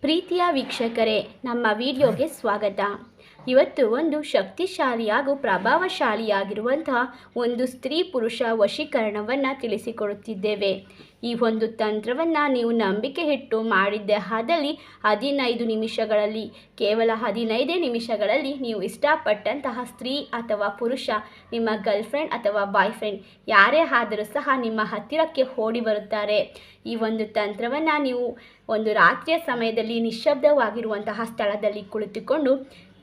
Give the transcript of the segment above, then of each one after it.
ಪ್ರೀತಿಯ ವೀಕ್ಷಕರೇ ನಮ್ಮ ವಿಡಿಯೋಗೆ ಸ್ವಾಗತ. ಇವತ್ತು ಒಂದು ಶಕ್ತಿಶಾಲಿ ಹಾಗೂ ಪ್ರಭಾವಶಾಲಿಯಾಗಿರುವಂತಹ ಒಂದು ಸ್ತ್ರೀ ಪುರುಷ ವಶೀಕರಣವನ್ನು ತಿಳಿಸಿಕೊಡುತ್ತಿದ್ದೇವೆ. ಈ ಒಂದು ತಂತ್ರವನ್ನು ನೀವು ನಂಬಿಕೆ ಇಟ್ಟು ಮಾಡಿದ್ದೆ ಆದಲ್ಲಿ ಹದಿನೈದು ನಿಮಿಷಗಳಲ್ಲಿ, ಕೇವಲ ಹದಿನೈದೇ ನಿಮಿಷಗಳಲ್ಲಿ ನೀವು ಇಷ್ಟಪಟ್ಟಂತಹ ಸ್ತ್ರೀ ಅಥವಾ ಪುರುಷ, ನಿಮ್ಮ ಗರ್ಲ್ಫ್ರೆಂಡ್ ಅಥವಾ ಬಾಯ್ ಫ್ರೆಂಡ್ ಯಾರೇ ಆದರೂ ಸಹ ನಿಮ್ಮ ಹತ್ತಿರಕ್ಕೆ ಓಡಿ ಬರುತ್ತಾರೆ. ಈ ಒಂದು ತಂತ್ರವನ್ನು ನೀವು ಒಂದು ರಾತ್ರಿಯ ಸಮಯದಲ್ಲಿ ನಿಶ್ಶಬ್ದವಾಗಿರುವಂತಹ ಸ್ಥಳದಲ್ಲಿ ಕುಳಿತುಕೊಂಡು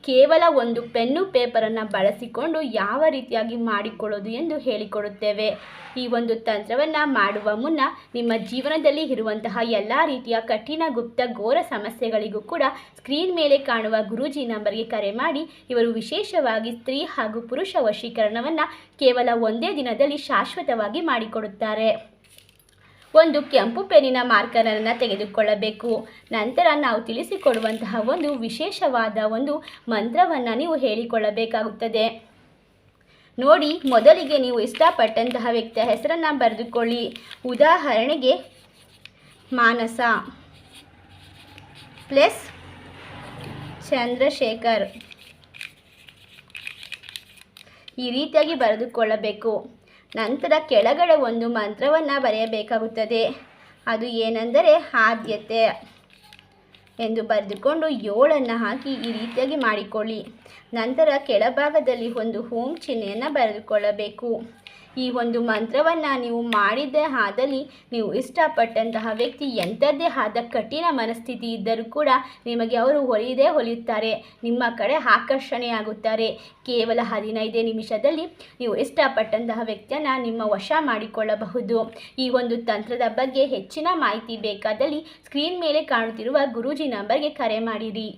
ಕೇವಲ ಒಂದು ಪೆನ್ನು ಪೇಪರನ್ನು ಬಳಸಿಕೊಂಡು ಯಾವ ರೀತಿಯಾಗಿ ಮಾಡಿಕೊಳ್ಳೋದು ಎಂದು ಹೇಳಿಕೊಡುತ್ತೇವೆ. ಈ ಒಂದು ತಂತ್ರವನ್ನು ಮಾಡುವ ಮುನ್ನ ನಿಮ್ಮ ಜೀವನದಲ್ಲಿ ಇರುವಂತಹ ಎಲ್ಲ ರೀತಿಯ ಕಠಿಣ ಗುಪ್ತ ಘೋರ ಸಮಸ್ಯೆಗಳಿಗೂ ಕೂಡ ಸ್ಕ್ರೀನ್ ಮೇಲೆ ಕಾಣುವ ಗುರೂಜಿ ನಂಬರ್ಗೆ ಕರೆ ಮಾಡಿ, ಇವರು ವಿಶೇಷವಾಗಿ ಸ್ತ್ರೀ ಹಾಗೂ ಪುರುಷ ವಶೀಕರಣವನ್ನು ಕೇವಲ ಒಂದೇ ದಿನದಲ್ಲಿ ಶಾಶ್ವತವಾಗಿ ಮಾಡಿಕೊಡುತ್ತಾರೆ. ಒಂದು ಕೆಂಪು ಪೆನ್ನಿನ ಮಾರ್ಕರನ್ನು ತೆಗೆದುಕೊಳ್ಳಬೇಕು. ನಂತರ ನಾವು ತಿಳಿಸಿಕೊಡುವಂತಹ ಒಂದು ವಿಶೇಷವಾದ ಒಂದು ಮಂತ್ರವನ್ನು ನೀವು ಹೇಳಿಕೊಳ್ಳಬೇಕಾಗುತ್ತದೆ. ನೋಡಿ, ಮೊದಲಿಗೆ ನೀವು ಇಷ್ಟಪಟ್ಟಂತಹ ವ್ಯಕ್ತಿಯ ಹೆಸರನ್ನು ಬರೆದುಕೊಳ್ಳಿ. ಉದಾಹರಣೆಗೆ, ಮಾನಸ ಪ್ಲಸ್ ಚಂದ್ರಶೇಖರ್. ಈ ರೀತಿಯಾಗಿ ಬರೆದುಕೊಳ್ಳಬೇಕು. ನಂತರ ಕೆಳಗಡೆ ಒಂದು ಮಂತ್ರವನ್ನು ಬರೆಯಬೇಕಾಗುತ್ತದೆ. ಅದು ಏನೆಂದರೆ ಆದ್ಯತೆ ಎಂದು ಬರೆದುಕೊಂಡು ಏಳನ್ನು ಹಾಕಿ ಈ ರೀತಿಯಾಗಿ ಮಾಡಿಕೊಳ್ಳಿ. ನಂತರ ಕೆಳಭಾಗದಲ್ಲಿ ಒಂದು ಹೋಮ್ ಚಿಹ್ನೆಯನ್ನು ಬರೆದುಕೊಳ್ಳಬೇಕು. ಈ ಒಂದು ಮಂತ್ರವನ್ನು ನೀವು ಮಾಡಿದ್ದೇ ಆದಲ್ಲಿ ನೀವು ಇಷ್ಟಪಟ್ಟಂತಹ ವ್ಯಕ್ತಿ ಎಂಥದ್ದೇ ಆದ ಕಠಿಣ ಮನಸ್ಥಿತಿ ಇದ್ದರೂ ಕೂಡ ನಿಮಗೆ ಅವರು ಹೊಲಿಯದೇ ಹೊಲಿಯುತ್ತಾರೆ. ನಿಮ್ಮ ಕಡೆ ಆಕರ್ಷಣೆಯಾಗುತ್ತಾರೆ ಕೇವಲ ಹದಿನೈದೇ ನಿಮಿಷದಲ್ಲಿ ನೀವು ಇಷ್ಟಪಟ್ಟಂತಹ ವ್ಯಕ್ತಿಯನ್ನು ನಿಮ್ಮ ವಶ ಮಾಡಿಕೊಳ್ಳಬಹುದು. ಈ ಒಂದು ತಂತ್ರದ ಬಗ್ಗೆ ಹೆಚ್ಚಿನ ಮಾಹಿತಿ ಬೇಕಾದಲ್ಲಿ ಸ್ಕ್ರೀನ್ ಮೇಲೆ ಕಾಣುತ್ತಿರುವ ಗುರೂಜಿ ನಂಬರ್ಗೆ ಕರೆ ಮಾಡಿರಿ.